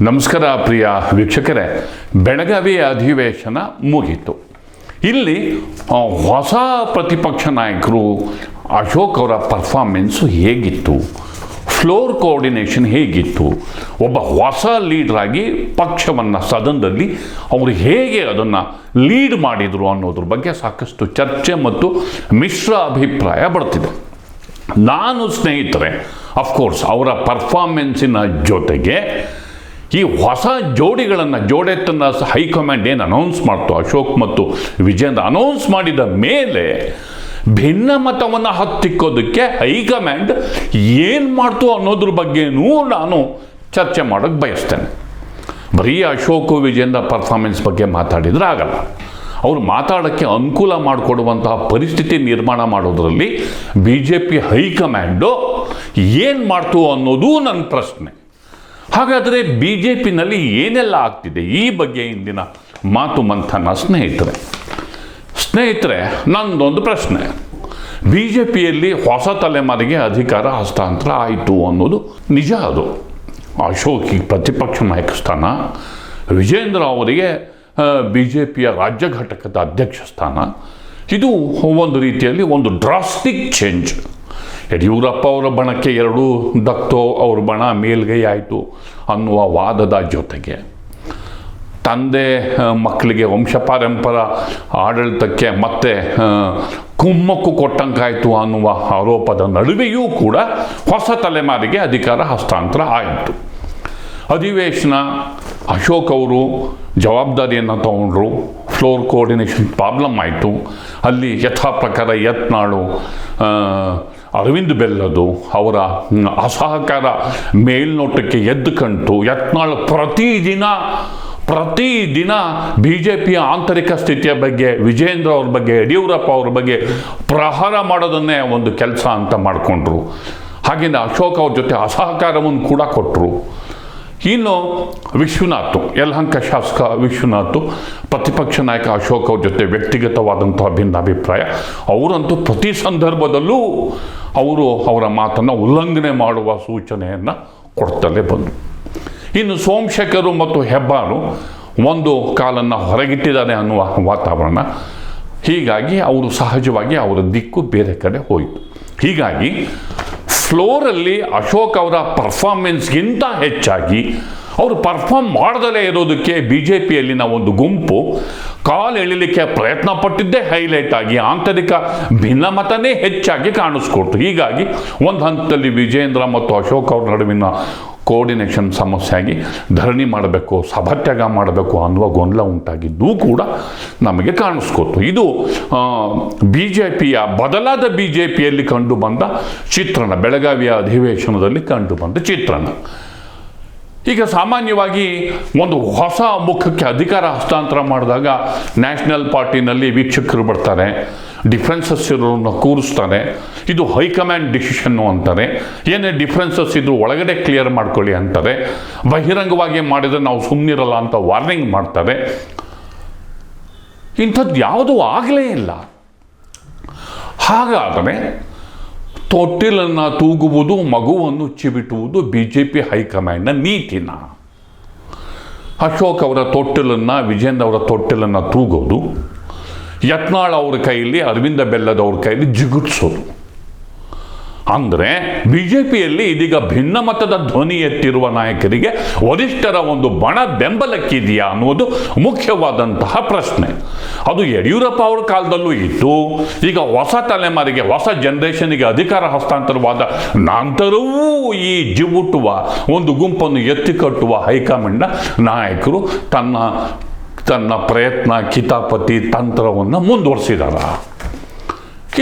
ನಮಸ್ಕಾರ ಪ್ರಿಯ ವೀಕ್ಷಕರೇ. ಬೆಳಗಾವಿ ಅಧಿವೇಶನ ಮುಗಿತು. ಇಲ್ಲಿ ಹೊಸ ಪ್ರತಿಪಕ್ಷ ನಾಯಕರು ಅಶೋಕ್ ಅವರ ಪರ್ಫಾರ್ಮೆನ್ಸು ಹೇಗಿತ್ತು? ಫ್ಲೋರ್ ಕೋಆರ್ಡಿನೇಷನ್ ಹೇಗಿತ್ತು? ಒಬ್ಬ ಹೊಸ ಲೀಡ್ರಾಗಿ ಪಕ್ಷವನ್ನು ಸದನದಲ್ಲಿ ಅವರು ಹೇಗೆ ಅದನ್ನು ಲೀಡ್ ಮಾಡಿದರು ಅನ್ನೋದ್ರ ಬಗ್ಗೆ ಸಾಕಷ್ಟು ಚರ್ಚೆ ಮತ್ತು ಮಿಶ್ರ ಅಭಿಪ್ರಾಯ ಬರ್ತಿದೆ. ನಾನು ಸ್ನೇಹಿತರೆ ಅಫ್ಕೋರ್ಸ್ ಅವರ ಪರ್ಫಾರ್ಮೆನ್ಸಿನ ಜೊತೆಗೆ ಈ ಹೊಸ ಜೋಡಿಗಳನ್ನು ಜೋಡೆತ್ತನ್ನು ಹೈಕಮಾಂಡ್ ಏನು ಅನೌನ್ಸ್ ಮಾಡ್ತು? ಅಶೋಕ್ ಮತ್ತು ವಿಜಯಂದ್ರ ಅನೌನ್ಸ್ ಮಾಡಿದ ಮೇಲೆ ಭಿನ್ನ ಮತವನ್ನು ಹತ್ತಿಕ್ಕೋದಕ್ಕೆ ಹೈಕಮಾಂಡ್ ಏನು ಮಾಡ್ತು ಅನ್ನೋದ್ರ ಬಗ್ಗೆನೂ ನಾನು ಚರ್ಚೆ ಮಾಡೋಕ್ಕೆ ಬಯಸ್ತೇನೆ. ಬರೀ ಅಶೋಕ್ ವಿಜಯಂದ್ರ ಪರ್ಫಾರ್ಮೆನ್ಸ್ ಬಗ್ಗೆ ಮಾತಾಡಿದರೆ ಆಗಲ್ಲ. ಅವರು ಮಾತಾಡೋಕ್ಕೆ ಅನುಕೂಲ ಮಾಡಿಕೊಡುವಂತಹ ಪರಿಸ್ಥಿತಿ ನಿರ್ಮಾಣ ಮಾಡೋದರಲ್ಲಿ ಬಿ ಜೆ ಪಿ ಹೈಕಮಾಂಡು ಏನು ಮಾಡ್ತು ಅನ್ನೋದು ನನ್ನ ಪ್ರಶ್ನೆ. ಹಾಗಾದರೆ ಬಿ ಜೆ ಪಿನಲ್ಲಿ ಏನೆಲ್ಲ ಆಗ್ತಿದೆ? ಈ ಬಗ್ಗೆ ಇಂದಿನ ಮಾತು ಮಂಥನ ಸ್ನೇಹಿತರೆ. ಸ್ನೇಹಿತರೆ, ನಂದೊಂದು ಪ್ರಶ್ನೆ. ಬಿ ಜೆ ಪಿಯಲ್ಲಿ ಹೊಸ ತಲೆಮಾರಿಗೆ ಅಧಿಕಾರ ಹಸ್ತಾಂತರ ಆಯಿತು ಅನ್ನೋದು ನಿಜ ಅದು. ಅಶೋಕಿ ಪ್ರತಿಪಕ್ಷ ನಾಯಕ ಸ್ಥಾನ, ವಿಜೇಂದ್ರ ಅವರಿಗೆ ಬಿ ಜೆ ಪಿಯ ರಾಜ್ಯ ಘಟಕದ ಅಧ್ಯಕ್ಷ ಸ್ಥಾನ. ಇದು ಒಂದು ರೀತಿಯಲ್ಲಿ ಒಂದು ಡ್ರಾಸ್ಟಿಕ್ ಚೇಂಜ್ ಯಡಿಯೂರಪ್ಪ ಅವರ ಬಣಕ್ಕೆ ಎರಡೂ ದತ್ತೋ ಅವ್ರ ಬಣ ಮೇಲ್ಗೈ ಆಯಿತು ಅನ್ನುವ ವಾದದ ಜೊತೆಗೆ. ತಂದೆ ಮಕ್ಕಳಿಗೆ ವಂಶ ಪಾರಂಪರ, ಆಡಳಿತಕ್ಕೆ ಮತ್ತೆ ಕುಮ್ಮಕ್ಕು ಕೊಟ್ಟಂಗಾಯಿತು ಅನ್ನುವ ಆರೋಪದ ನಡುವೆಯೂ ಕೂಡ ಹೊಸ ತಲೆಮಾರಿಗೆ ಅಧಿಕಾರ ಹಸ್ತಾಂತರ ಆಯಿತು. ಅಧಿವೇಶನ ಅಶೋಕ್ ಅವರು ಜವಾಬ್ದಾರಿಯನ್ನು ತಗೊಂಡ್ರು. ಫ್ಲೋರ್ ಕೋಆರ್ಡಿನೇಷನ್ ಪ್ರಾಬ್ಲಮ್ ಆಯಿತು. ಅಲ್ಲಿ ಯಥಾ ಪ್ರಕಾರ ಯತ್ನಾಳು ಅರವಿಂದ್ ಬೆಲ್ಲದು ಅವರ ಅಸಹಕಾರ ಮೇಲ್ನೋಟಕ್ಕೆ ಎದ್ದು ಕಂಡು ಯತ್ನಾಳ್ ಪ್ರತಿದಿನ ಪ್ರತಿದಿನ ಬಿ ಜೆ ಪಿಯ ಆಂತರಿಕ ಸ್ಥಿತಿಯ ಬಗ್ಗೆ ವಿಜೇಂದ್ರ ಅವ್ರ ಬಗ್ಗೆ, ಯಡಿಯೂರಪ್ಪ ಅವ್ರ ಬಗ್ಗೆ ಪ್ರಹಾರ ಮಾಡೋದನ್ನೇ ಒಂದು ಕೆಲಸ ಅಂತ ಮಾಡಿಕೊಂಡ್ರು. ಹಾಗೆಂದ ಅಶೋಕ್ ಅವ್ರ ಜೊತೆ ಅಸಹಕಾರವನ್ನು ಕೂಡ ಕೊಟ್ಟರು ಇನ್ನು ವಿಶ್ವನಾಥ್, ಯಲಹಂಕ ಶಾಸಕ ವಿಶ್ವನಾಥ್, ಪ್ರತಿಪಕ್ಷ ನಾಯಕ ಅಶೋಕ್ ಅವ್ರ ಜೊತೆ ವ್ಯಕ್ತಿಗತವಾದಂತಹ ಭಿನ್ನಾಭಿಪ್ರಾಯ. ಅವರಂತೂ ಪ್ರತಿ ಸಂದರ್ಭದಲ್ಲೂ ಅವರು ಅವರ ಮಾತನ್ನು ಉಲ್ಲಂಘನೆ ಮಾಡುವ ಸೂಚನೆಯನ್ನು ಕೊಡ್ತಲೇ ಬಂದರು. ಇನ್ನು ಸೋಮಶೇಖರು ಮತ್ತು ಹೆಬ್ಬಾರು ಒಂದು ಕಾಲನ್ನು ಹೊರಗಿಟ್ಟಿದ್ದಾರೆ ಅನ್ನುವ ವಾತಾವರಣ. ಹೀಗಾಗಿ ಅವರು ಸಹಜವಾಗಿ ಅವರ ದಿಕ್ಕು ಬೇರೆ ಕಡೆ ಹೋಯಿತು. ಹೀಗಾಗಿ ಫ್ಲೋರಲ್ಲಿ ಅಶೋಕ್ ಅವರ ಪರ್ಫಾರ್ಮೆನ್ಸ್ಗಿಂತ ಹೆಚ್ಚಾಗಿ ಅವರು ಪರ್ಫಾರ್ಮ್ ಮಾಡದಲೇ ಇರೋದಕ್ಕೆ ಬಿ ಜೆ ಪಿಯಲ್ಲಿನ ಒಂದು ಗುಂಪು ಕಾಲ್ ಎಳಿಲಿಕ್ಕೆ ಪ್ರಯತ್ನ ಪಟ್ಟಿದ್ದೇ ಹೈಲೈಟ್ ಆಗಿ ಆಂತರಿಕ ಭಿನ್ನಮತನೇ ಹೆಚ್ಚಾಗಿ ಕಾಣಿಸ್ಕೊಡ್ತು. ಹೀಗಾಗಿ ಒಂದು ಹಂತದಲ್ಲಿ ವಿಜೇಂದ್ರ ಮತ್ತು ಅಶೋಕ್ ಅವ್ರ ನಡುವಿನ ಕೋಆರ್ಡಿನೇಷನ್ ಸಮಸ್ಯೆ ಆಗಿ ಧರಣಿ ಮಾಡಬೇಕು, ಸಭಾತ್ಯಾಗ ಮಾಡಬೇಕು ಅನ್ನುವ ಗೊಂದಲ ಉಂಟಾಗಿದ್ದೂ ಕೂಡ ನಮಗೆ ಕಾಣಿಸ್ಕೊತು ಇದು ಬಿ ಜೆ ಪಿಯ ಬದಲಾದ ಬಿ ಜೆ ಪಿಯಲ್ಲಿ ಕಂಡು ಬಂದ ಚಿತ್ರಣ, ಬೆಳಗಾವಿಯ ಅಧಿವೇಶನದಲ್ಲಿ ಕಂಡು ಬಂದ ಚಿತ್ರಣ. ಈಗ ಸಾಮಾನ್ಯವಾಗಿ ಒಂದು ಹೊಸ ಮುಖಕ್ಕೆ ಅಧಿಕಾರ ಹಸ್ತಾಂತರ ಮಾಡಿದಾಗ ನ್ಯಾಷನಲ್ ಪಾರ್ಟಿನಲ್ಲಿ ವೀಕ್ಷಕರು ಬರ್ತಾರೆ ಡಿಫ್ರೆನ್ಸಸ್ ಇರೋರನ್ನ ಕೂರಿಸ್ತಾರೆ, ಇದು ಹೈಕಮಾಂಡ್ ಡಿಸಿಷನ್ನು ಅಂತಾರೆ. ಏನೇ ಡಿಫ್ರೆನ್ಸಸ್ ಇದ್ರು ಒಳಗಡೆ ಕ್ಲಿಯರ್ ಮಾಡ್ಕೊಳ್ಳಿ ಅಂತಾರೆ. ಬಹಿರಂಗವಾಗಿ ಮಾಡಿದರೆ ನಾವು ಸುಮ್ಮನಿರಲ್ಲ ಅಂತ ವಾರ್ನಿಂಗ್ ಮಾಡ್ತಾರೆ. ಇಂಥದ್ದು ಯಾವುದೂ ಆಗಲೇ ಇಲ್ಲ. ಹಾಗಾದರೆ ತೊಟ್ಟಿಲನ್ನು ತೂಗುವುದು, ಮಗುವನ್ನು ಚಿಬಿಟುವುದು ಬಿ ಜೆ ಪಿ ಹೈಕಮಾಂಡ್ನ ನೀತಿನ. ಅಶೋಕ್ ಅವರ ತೊಟ್ಟಿಲನ್ನು, ವಿಜೇಂದ್ರ ಅವರ ತೊಟ್ಟಿಲನ್ನು ತೂಗೋದು, ಯತ್ನಾಳ್ ಅವ್ರ ಕೈಯಲ್ಲಿ ಅರವಿಂದ ಬೆಲ್ಲದವ್ರ ಕೈಯಲ್ಲಿ ಜಿಗುಟ್ಸೋದು ಅಂದರೆ ಬಿ ಜೆ ಪಿಯಲ್ಲಿ ಇದೀಗ ಭಿನ್ನಮತದ ಧ್ವನಿ ಎತ್ತಿರುವ ನಾಯಕರಿಗೆ ವರಿಷ್ಠರ ಒಂದು ಬಣ ಬೆಂಬಲಕ್ಕಿದೆಯಾ ಅನ್ನುವುದು ಮುಖ್ಯವಾದಂತಹ ಪ್ರಶ್ನೆ. ಅದು ಯಡಿಯೂರಪ್ಪ ಅವರ ಕಾಲದಲ್ಲೂ ಇತ್ತು. ಈಗ ಹೊಸ ತಲೆಮಾರಿಗೆ, ಹೊಸ ಜನರೇಷನ್ಗೆ ಅಧಿಕಾರ ಹಸ್ತಾಂತರವಾದ ನಂತರವೂ ಈ ಜಿವುಟುವ, ಒಂದು ಗುಂಪನ್ನು ಎತ್ತಿಕಟ್ಟುವ ಹೈಕಮಾಂಡ್ನ ನಾಯಕರು ತನ್ನ ತನ್ನ ಪ್ರಯತ್ನ, ಕಿತಾಪತಿ, ತಂತ್ರವನ್ನು ಮುಂದುವರಿಸಿದಾರ.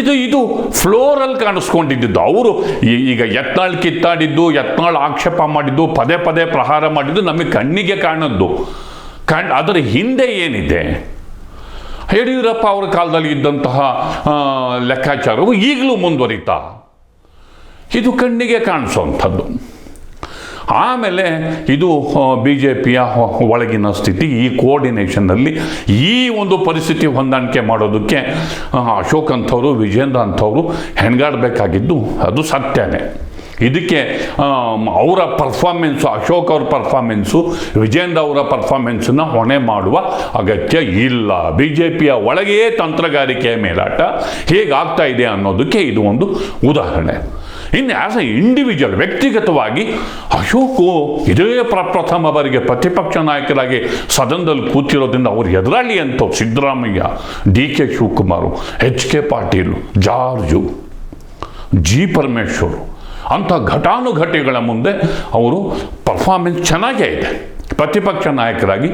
ಇದು ಇದು ಫ್ಲೋರಲ್ಲಿ ಕಾಣಿಸ್ಕೊಂಡಿದ್ದು ಅವರು ಈಗ ಯತ್ನಾಳ್ ಕಿತ್ತಾಡಿದ್ದು, ಯತ್ನಾಳ್ ಆಕ್ಷೇಪ ಮಾಡಿದ್ದು, ಪದೇ ಪದೇ ಪ್ರಹಾರ ಮಾಡಿದ್ದು ನಮಗೆ ಕಣ್ಣಿಗೆ ಕಾಣದ್ದು. ಕಣ್, ಅದರ ಹಿಂದೆ ಏನಿದೆ? ಯಡಿಯೂರಪ್ಪ ಅವರ ಕಾಲದಲ್ಲಿ ಇದ್ದಂತಹ ಲೆಕ್ಕಾಚಾರವು ಈಗಲೂ ಮುಂದುವರಿತಾ. ಇದು ಕಣ್ಣಿಗೆ ಕಾಣಿಸುವಂಥದ್ದು. ಆಮೇಲೆ ಇದು ಬಿ ಜೆ ಪಿಯ ಒಳಗಿನ ಸ್ಥಿತಿ, ಈ ಕೋಆರ್ಡಿನೇಷನ್ನಲ್ಲಿ ಈ ಒಂದು ಪರಿಸ್ಥಿತಿ ಹೊಂದಾಣಿಕೆ ಮಾಡೋದಕ್ಕೆ ಅಶೋಕ್ ಅಂಥವ್ರು, ವಿಜೇಂದ್ರ ಅಂಥವ್ರು ಹೆಣ್ಗಾಡಬೇಕಾಗಿದ್ದು ಅದು ಸತ್ಯನೇ. ಇದಕ್ಕೆ ಅವರ ಪರ್ಫಾರ್ಮೆನ್ಸು ಅಶೋಕ್ ಅವ್ರ ಪರ್ಫಾರ್ಮೆನ್ಸು ವಿಜೇಂದ್ರ ಅವರ ಪರ್ಫಾರ್ಮೆನ್ಸನ್ನ ಹೊಣೆ ಮಾಡುವ ಅಗತ್ಯ ಇಲ್ಲ. ಬಿ ಜೆ ಪಿಯ ಒಳಗೆಯೇ ತಂತ್ರಗಾರಿಕೆಯ ಮೇಲಾಟ ಹೇಗಾಗ್ತಾ ಇದೆ ಅನ್ನೋದಕ್ಕೆ ಇದು ಒಂದು ಉದಾಹರಣೆ. ಇನ್ನು ಆಸ್ ಎ ಇಂಡಿವಿಜುವಲ್ ವ್ಯಕ್ತಿಗತವಾಗಿ ಅಶೋಕು ಇದೇ ಪ್ರಪ್ರಥಮ ಬಾರಿಗೆ ಪ್ರತಿಪಕ್ಷ ನಾಯಕರಾಗಿ ಸದನದಲ್ಲಿ ಕೂತಿರೋದ್ರಿಂದ ಅವರು ಎದುರಾಳಿ ಅಂತ Siddaramaiah D K Shivakumar H K Patil, George, G. Parameshwar, ಅಂಥ ಘಟಾನುಘಟಿಗಳ ಮುಂದೆ ಅವರು ಪರ್ಫಾರ್ಮೆನ್ಸ್ ಚೆನ್ನಾಗೇ ಇದೆ. ಪ್ರತಿಪಕ್ಷ ನಾಯಕರಾಗಿ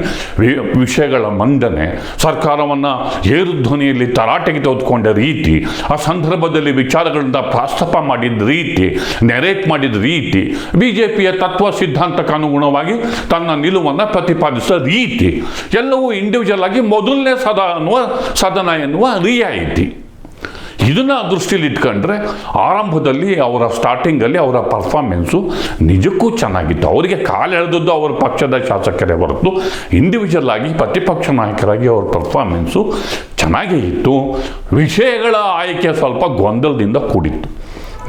ವಿಷಯಗಳ ಮಂಡನೆ, ಸರ್ಕಾರವನ್ನು ಏರು ಧ್ವನಿಯಲ್ಲಿ ತರಾಟೆಗೆ ತೆಗೆದುಕೊಂಡ ರೀತಿ, ಆ ಸಂದರ್ಭದಲ್ಲಿ ವಿಚಾರಗಳಿಂದ ಪ್ರಾಸ್ತಾಪ ಮಾಡಿದ ರೀತಿ ನೆರೇಟ್ ಮಾಡಿದ ರೀತಿ ಬಿ ಜೆ ಪಿಯ ತತ್ವ ಸಿದ್ಧಾಂತಕ್ಕೆ ಅನುಗುಣವಾಗಿ ತನ್ನ ನಿಲುವನ್ನು ಪ್ರತಿಪಾದಿಸಿದ ರೀತಿ, ಎಲ್ಲವೂ ಇಂಡಿವಿಜುವಲ್ ಆಗಿ ಮೊದಲನೇ ಸದ ಅನ್ನುವ ಸದನ ಎನ್ನುವ ರಿಯಾಯಿತಿ. ಇದನ್ನ ದೃಷ್ಟಿಯಲ್ಲಿ ಇಟ್ಕೊಂಡ್ರೆ ಆರಂಭದಲ್ಲಿ ಅವರ ಸ್ಟಾರ್ಟಿಂಗಲ್ಲಿ ಅವರ ಪರ್ಫಾರ್ಮೆನ್ಸು ನಿಜಕ್ಕೂ ಚೆನ್ನಾಗಿತ್ತು. ಅವರಿಗೆ ಕಾಲು ಎಳೆದದ್ದು ಅವರ ಪಕ್ಷದ ಶಾಸಕರೇ ಹೊರತು ಇಂಡಿವಿಜುವಲ್ ಆಗಿ ಪ್ರತಿಪಕ್ಷ ನಾಯಕರಾಗಿ ಅವರ ಪರ್ಫಾರ್ಮೆನ್ಸು ಚೆನ್ನಾಗೇ ಇತ್ತು. ವಿಷಯಗಳ ಆಯ್ಕೆ ಸ್ವಲ್ಪ ಗೊಂದಲದಿಂದ ಕೂಡಿತ್ತು.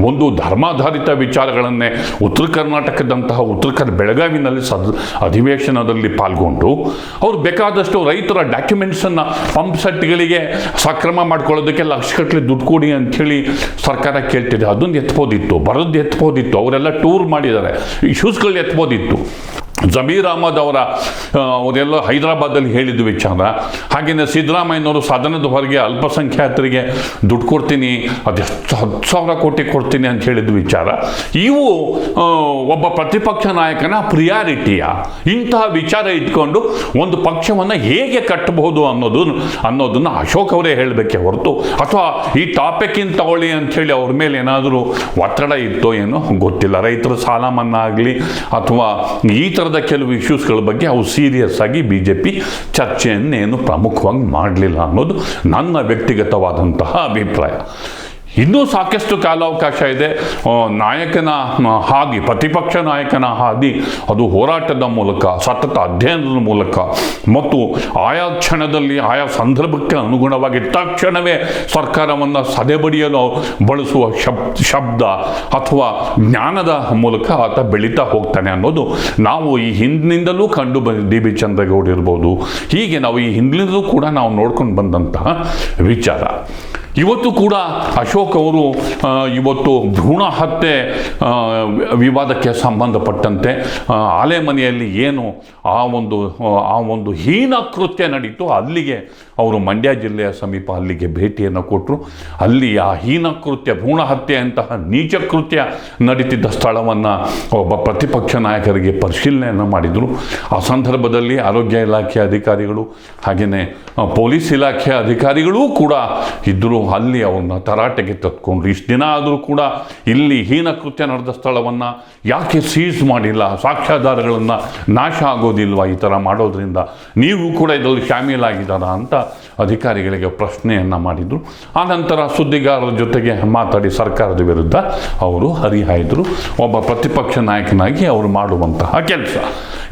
ಒಂದು ಧರ್ಮಾಧಾರಿತ ವಿಚಾರಗಳನ್ನೇ ಉತ್ತರ ಕರ್ನಾಟಕದಂತಹ ಉತ್ತರ ಕರ್ ಬೆಳಗಾವಿನಲ್ಲಿ ಸದ್ ಅಧಿವೇಶನದಲ್ಲಿ ಪಾಲ್ಗೊಂಡು ಅವ್ರು ಬೇಕಾದಷ್ಟು ರೈತರ ಡಾಕ್ಯುಮೆಂಟ್ಸನ್ನು ಪಂಪ್ ಸೆಟ್ಗಳಿಗೆ ಸಕ್ರಮ ಮಾಡ್ಕೊಳ್ಳೋದಕ್ಕೆ ಲಕ್ಷಗಟ್ಟಲೆ ದುಡ್ಡು ಕೊಡಿ ಅಂಥೇಳಿ ಸರ್ಕಾರ ಕೇಳ್ತಿದೆ. ಅದೊಂದು ಎತ್ಬೋದಿತ್ತು ಬರೋದು ಎತ್ಬೋದಿತ್ತು. ಅವರೆಲ್ಲ ಟೂರ್ ಮಾಡಿದ್ದಾರೆ. ಇಶ್ಯೂಸ್ಗಳು ಎತ್ಬೋದಿತ್ತು. ಜಮೀರ್ ಅಹಮದ್ ಅವರ ಅವರೆಲ್ಲ ಹೈದರಾಬಾದಲ್ಲಿ ಹೇಳಿದ ವಿಚಾರ ಹಾಗೆಯೇ ಸಿದ್ದರಾಮಯ್ಯನವರು ಸದನದ ಹೊರಗೆ ಅಲ್ಪಸಂಖ್ಯಾತರಿಗೆ ದುಡ್ಡು ಕೊಡ್ತೀನಿ ಅದೆಷ್ಟು ಹತ್ತು ಸಾವಿರ ಕೋಟಿ ಕೊಡ್ತೀನಿ ಅಂತ ಹೇಳಿದ ವಿಚಾರ. ಇವು ಒಬ್ಬ ಪ್ರತಿಪಕ್ಷ ನಾಯಕನ ಪ್ರಿಯಾರಿಟಿಯ ಇಂತಹ ವಿಚಾರ ಇಟ್ಕೊಂಡು ಒಂದು ಪಕ್ಷವನ್ನು ಹೇಗೆ ಕಟ್ಟಬಹುದು ಅನ್ನೋದು, ಅನ್ನೋದನ್ನು ಅಶೋಕ್ ಅವರೇ ಹೇಳಬೇಕೆ ಹೊರತು. ಅಥವಾ ಈ ಟಾಪಿಕ್ಕಿಂದ ತಗೊಳ್ಳಿ ಅಂಥೇಳಿ ಅವ್ರ ಮೇಲೆ ಏನಾದರೂ ಒತ್ತಡ ಇತ್ತೋ ಏನೋ ಗೊತ್ತಿಲ್ಲ. ರೈತರ ಸಾಲ ಮನ್ನಾ ಆಗಲಿ, ಅಥವಾ ಈ ಥರದ ಕೆಲವು ಇಶ್ಯೂಸ್ಗಳ ಬಗ್ಗೆ ಅವು ಸೀರಿಯಸ್ ಆಗಿ ಬಿ ಜೆ ಪಿ ಚರ್ಚೆಯನ್ನೇನು ಪ್ರಮುಖವಾಗಿ ಮಾಡಲಿಲ್ಲ ಅನ್ನೋದು ನನ್ನ ವ್ಯಕ್ತಿಗತವಾದಂತಹ ಅಭಿಪ್ರಾಯ. ಇನ್ನೂ ಸಾಕಷ್ಟು ಕಾಲಾವಕಾಶ ಇದೆ. ನಾಯಕನ ಹಾದಿ, ಪ್ರತಿಪಕ್ಷ ನಾಯಕನ ಹಾದಿ, ಅದು ಹೋರಾಟದ ಮೂಲಕ, ಸತತ ಅಧ್ಯಯನದ ಮೂಲಕ, ಮತ್ತು ಆಯಾ ಕ್ಷಣದಲ್ಲಿ, ಆಯಾ ಸಂದರ್ಭಕ್ಕೆ ಅನುಗುಣವಾಗಿ ತಕ್ಷಣವೇ ಸರ್ಕಾರವನ್ನು ಸದೆಬಡಿಯಲು ಬಳಸುವ ಶಬ್ದ ಶಬ್ದ ಅಥವಾ ಜ್ಞಾನದ ಮೂಲಕ ಆತ ಬೆಳೀತಾ ಹೋಗ್ತಾನೆ ಅನ್ನೋದು ನಾವು ಈ ಹಿಂದಿನಿಂದಲೂ ಕಂಡು ಬಂದ ಬಿ ಚಂದ್ರಗೌಡ ಇರ್ಬೋದು. ಹೀಗೆ ನಾವು ಈ ಹಿಂದಿನಿಂದಲೂ ಕೂಡ ನಾವು ನೋಡ್ಕೊಂಡು ಬಂದಂತಹ ವಿಚಾರ. ಇವತ್ತು ಕೂಡ ಅಶೋಕ್ ಅವರು ಇವತ್ತು ಭ್ರೂಣ ಹತ್ಯೆ ವಿವಾದಕ್ಕೆ ಸಂಬಂಧಪಟ್ಟಂತೆ ಆಲೆ ಮನೆಯಲ್ಲಿ ಏನು ಆ ಒಂದು ಆ ಒಂದು ಹೀನ ಕೃತ್ಯ ನಡೀತು ಅಲ್ಲಿಗೆ ಅವರು ಮಂಡ್ಯ ಜಿಲ್ಲೆಯ ಸಮೀಪ ಅಲ್ಲಿಗೆ ಭೇಟಿಯನ್ನು ಕೊಟ್ಟರು ಅಲ್ಲಿ ಆ ಹೀನ ಕೃತ್ಯ, ಭ್ರೂಣ ಹತ್ಯೆ ಅಂತಹ ನೀಚ ಕೃತ್ಯ ನಡೀತಿದ್ದ ಸ್ಥಳವನ್ನು ಒಬ್ಬ ಪ್ರತಿಪಕ್ಷ ನಾಯಕರಿಗೆ ಪರಿಶೀಲನೆಯನ್ನು ಮಾಡಿದರು. ಆ ಸಂದರ್ಭದಲ್ಲಿ ಆರೋಗ್ಯ ಇಲಾಖೆ ಅಧಿಕಾರಿಗಳು ಹಾಗೆಯೇ ಪೊಲೀಸ್ ಇಲಾಖೆ ಅಧಿಕಾರಿಗಳೂ ಕೂಡ ಇದ್ದರು ಅಲ್ಲಿ ಅವನ್ನ ತರಾಟೆಗೆ ತತ್ಕೊಂಡ್ರು ಇಷ್ಟು ದಿನ ಆದರೂ ಕೂಡ ಇಲ್ಲಿ ಹೀನ ಕೃತ್ಯ ನಡೆದ ಸ್ಥಳವನ್ನು ಯಾಕೆ ಸೀಸ್ ಮಾಡಿಲ್ಲ? ಸಾಕ್ಷ್ಯಾಧಾರಗಳನ್ನು ನಾಶ ಆಗೋದಿಲ್ವಾ ಈ ಥರ ಮಾಡೋದ್ರಿಂದ? ನೀವು ಕೂಡ ಇದರಲ್ಲಿ ಶಾಮೀಲಾಗಿದ್ದಾರಾ ಅಂತ ಅಧಿಕಾರಿಗಳಿಗೆ ಪ್ರಶ್ನೆಯನ್ನು ಮಾಡಿದರು. ಆನಂತರ ಸುದ್ದಿಗಾರರ ಜೊತೆಗೆ ಮಾತಾಡಿ ಸರ್ಕಾರದ ವಿರುದ್ಧ ಅವರು ಹರಿಹಾಯ್ದರು. ಒಬ್ಬ ಪ್ರತಿಪಕ್ಷ ನಾಯಕನಾಗಿ ಅವರು ಮಾಡುವಂತಹ ಕೆಲಸ.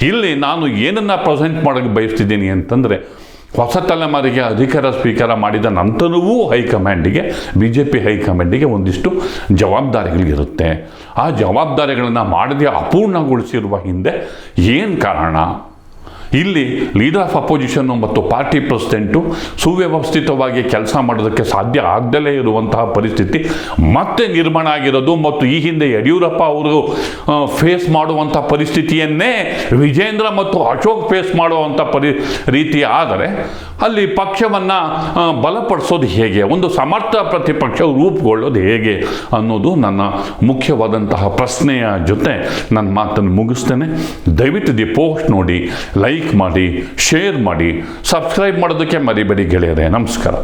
ಇಲ್ಲಿ ನಾನು ಏನನ್ನು ಪ್ರೆಸೆಂಟ್ ಮಾಡೋಕ್ಕೆ ಬಯಸ್ತಿದ್ದೀನಿ ಅಂತಂದರೆ ಹೊಸ ತಲೆಮಾರಿಗೆ ಅಧಿಕಾರ ಸ್ವೀಕಾರ ಮಾಡಿದ ನಂತರವೂ ಹೈಕಮಾಂಡಿಗೆ ಬಿ ಜೆ ಪಿ ಹೈಕಮಾಂಡಿಗೆ ಒಂದಿಷ್ಟು ಜವಾಬ್ದಾರಿಗಳಿರುತ್ತೆ. ಆ ಜವಾಬ್ದಾರಿಗಳನ್ನು ಮಾಡದೆ ಅಪೂರ್ಣಗೊಳಿಸಿರುವ ಹಿಂದೆ ಏನು ಕಾರಣ? ಇಲ್ಲಿ ಲೀಡರ್ ಆಫ್ ಅಪೋಸಿಷನ್ನು ಮತ್ತು ಪಾರ್ಟಿ ಪ್ರೆಸಿಡೆಂಟು ಸುವ್ಯವಸ್ಥಿತವಾಗಿ ಕೆಲಸ ಮಾಡೋದಕ್ಕೆ ಸಾಧ್ಯ ಆಗದಲೇ ಇರುವಂತಹ ಪರಿಸ್ಥಿತಿ ಮತ್ತೆ ನಿರ್ಮಾಣ ಆಗಿರೋದು ಮತ್ತು ಈ ಹಿಂದೆ ಯಡಿಯೂರಪ್ಪ ಅವರು ಫೇಸ್ ಮಾಡುವಂಥ ಪರಿಸ್ಥಿತಿಯನ್ನೇ ವಿಜೇಂದ್ರ ಮತ್ತು ಅಶೋಕ್ ಫೇಸ್ ಮಾಡುವಂಥ ಪರಿ, ರೀತಿ. ಆದರೆ ಅಲ್ಲಿ ಪಕ್ಷವನ್ನು ಬಲಪಡಿಸೋದು ಹೇಗೆ? ಒಂದು ಸಮರ್ಥ ಪ್ರತಿಪಕ್ಷ ರೂಪುಗೊಳ್ಳೋದು ಹೇಗೆ ಅನ್ನೋದು ನನ್ನ ಮುಖ್ಯವಾದಂತಹ ಪ್ರಶ್ನೆಯ ಜೊತೆ ನನ್ನ ಮಾತನ್ನು ಮುಗಿಸ್ತೇನೆ. ದಯವಿಟ್ಟು ದಿ ಪೋಸ್ಟ್ ನೋಡಿ, ಲೈಕ್ ಮಾಡಿ, ಶೇರ್ ಮಾಡಿ, ಸಬ್ಸ್ಕ್ರೈಬ್ ಮಾಡೋದಕ್ಕೆ ಮರಿಬೇಡಿ ಗೆಳೆಯರೆ. ನಮಸ್ಕಾರ.